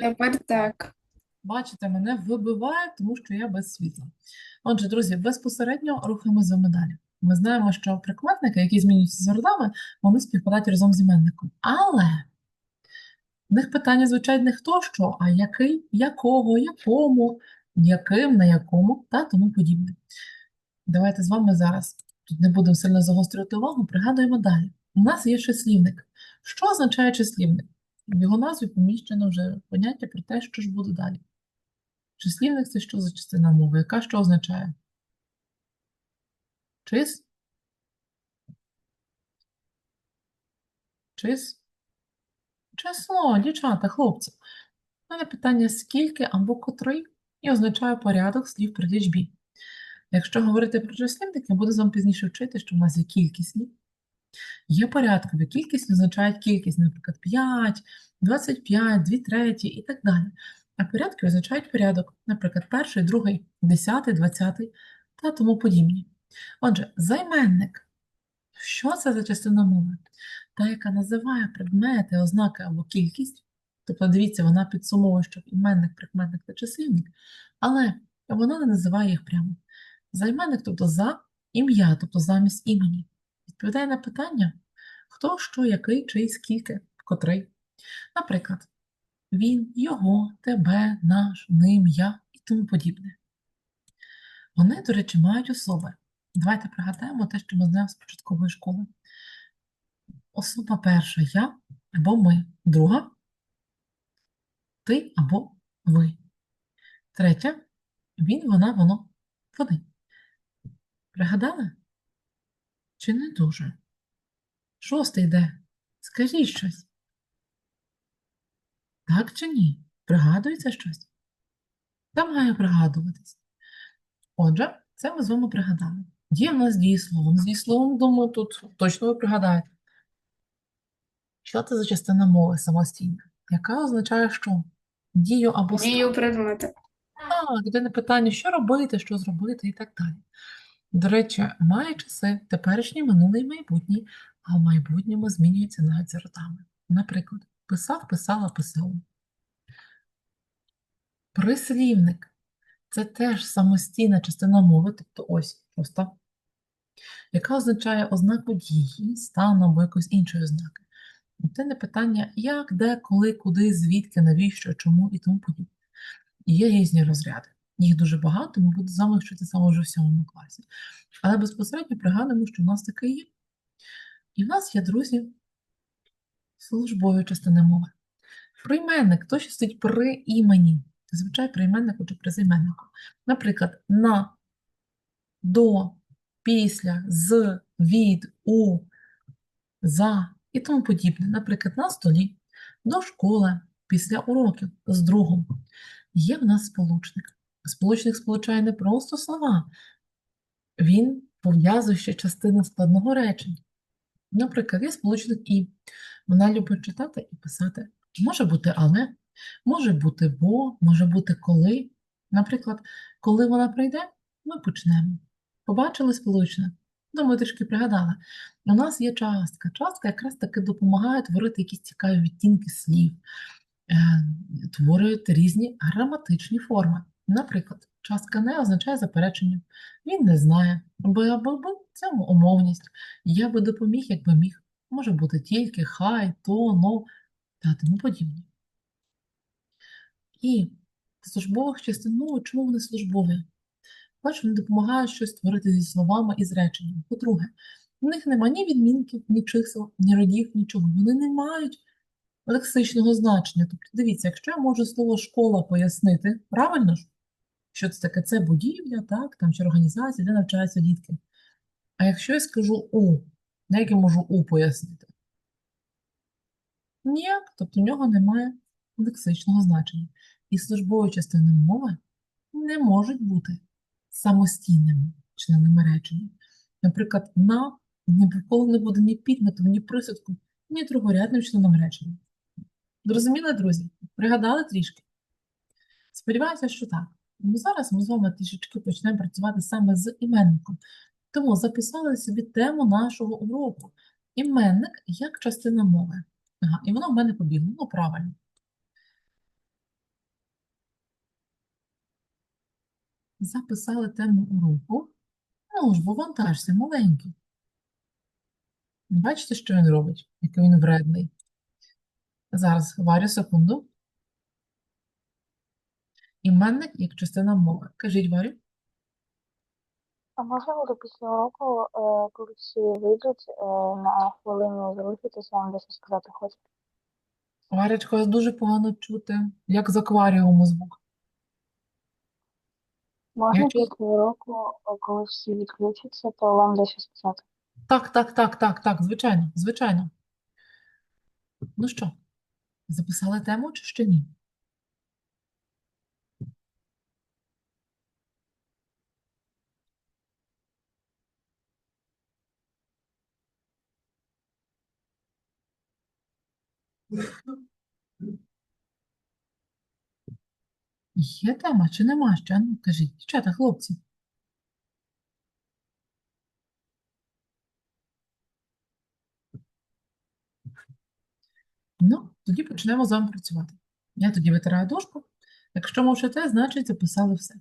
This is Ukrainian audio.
Тепер так. бачите, мене вибиває, тому що я без світла. Отже, друзі, безпосередньо рухаємося з вами далі. Ми знаємо, що прикметники, які змінюються з родами, вони співпадають разом з іменником. Але в них питання звучать не хто що, а який, якого, якому, яким, на якому та тому подібне. Давайте з вами зараз тут не будемо сильно загострювати увагу, пригадуємо далі. У нас є числівник. Що означає числівник? В його назві поміщено вже поняття про те, що ж буде далі. Числівник це що за частина мови? Яка що означає? Чис? Чис? Число, дівчата, хлопці. У мене питання скільки або котрий і означає порядок слів при лічбі. Якщо говорити про числівники, я буду з вами пізніше вчити, що в нас є кількісні, є порядкові. Кількісні означають кількість, наприклад, 5, 25, 2 треті і так далі. А порядки означають порядок, наприклад, перший, другий, десятий, двадцятий та тому подібні. Отже, займенник. Що це за частина мови? Та, яка називає предмети, ознаки або кількість. Тобто, дивіться, вона підсумовує, що іменник, прикметник та числівник, але вона не називає їх прямо. Займенник, тобто за ім'я, тобто замість імені. Відповідає на питання, хто, що, який, чий, скільки, котрий. Наприклад, він, його, тебе, наш, ним, я і тому подібне. Вони, до речі, мають особи. Давайте пригадаємо те, що ми знаємо з початкової школи. Особа перша я або ми, друга ти або ви. Третя він, вона, воно, вони. Пригадали? Чи не дуже? Шостий йде. Скажіть щось. Так чи ні? Пригадується щось? Та має пригадуватись. Отже, це ми з вами пригадали. Є в нас дієслово. З дієсловом, думаю, тут точно ви пригадаєте. Що це за частина мови самостійна? Яка означає що? Дію або. Дію предмети. Так, де не питання, що робити, що зробити і так далі. До речі, має часи теперішній, минулий майбутній, а в майбутньому змінюється навіть за родами. Наприклад, писав, писала, писав. Прислівник це теж самостійна частина мови, тобто ось шоста, яка означає ознаку дії, стану або якоїсь іншої ознаки. Це не питання як, де, коли, куди, звідки, навіщо, чому і тому подібне. Є різні розряди. Їх дуже багато, ми будемо з вами вчити саме вже в сьомому класі. Але безпосередньо пригадуємо, що в нас таке є. І в нас є, друзі, службові частини мови. Прийменник, то, що стоїть при імені. Зазвичай прийменник отже при займеннику. Наприклад, на, до, після, з, від, у, за і тому подібне. Наприклад, на столі, до школи, після уроків, з другом. Є в нас сполучник. Сполучник сполучає не просто слова, він пов'язує ще частини складного речення. Наприклад, є сполучник і. Вона любить читати і писати. Може бути але, може бути бо, може бути коли. Наприклад, коли вона прийде, ми почнемо. Побачили сполучник? Думаю, трішки пригадала. У нас є частка. Частка якраз таки допомагає творити якісь цікаві відтінки слів, е, творюють різні граматичні форми. Наприклад, частка не означає заперечення. Він не знає, би або би це умовність. Я би допоміг, якби міг. Може бути тільки, хай, то, но та тому подібне. І службових частин мови, чому вони службові? Бачу, вони допомагають щось створити зі словами і з реченням. По-друге, в них нема ні відмінків, ні чисел, ні родів, нічого. Вони не мають лексичного значення. Тобто, дивіться, якщо я можу слово школа пояснити, правильно ж? Що це таке? Це будівля, так, там чи організація, де навчаються дітки. А якщо я скажу У, як я можу У пояснити? Ніяк, тобто в нього немає лексичного значення. І службові частини мови не можуть бути самостійними членами речення. Наприклад, на ніколи не буде ні підметом, ні присудком, ні другорядним членом речення. Зрозуміли, друзі? Пригадали трішки? Сподіваюся, що так. Тому зараз ми з вами трішечки почнемо працювати саме з іменником. Тому записали собі тему нашого уроку. Іменник як частина мови. Ага, І воно в мене побігло, ну правильно. Записали тему уроку. Ну ж, бо це маленький. Бачите, що він робить, який він вредний. Зараз варю секунду. Іменник як частина мови. Кажіть, Варю. А можна буде після уроку, е, коли всі вийдуть, е, на хвилину залишитися, вам дещо сказати хочу? Варечко, вас дуже погано чути, як з акваріуму звук. Можна Я чула- після уроку, е, коли всі відключаться, то вам дещо сказати? Так, так, так, так, так, звичайно, звичайно. Ну що, записали тему чи ще ні? Є тема чи нема ще? Ну, кажіть, дівчата, хлопці. Ну, тоді почнемо з вами працювати. Я тоді витираю дошку. Якщо мовчите, значить записали все.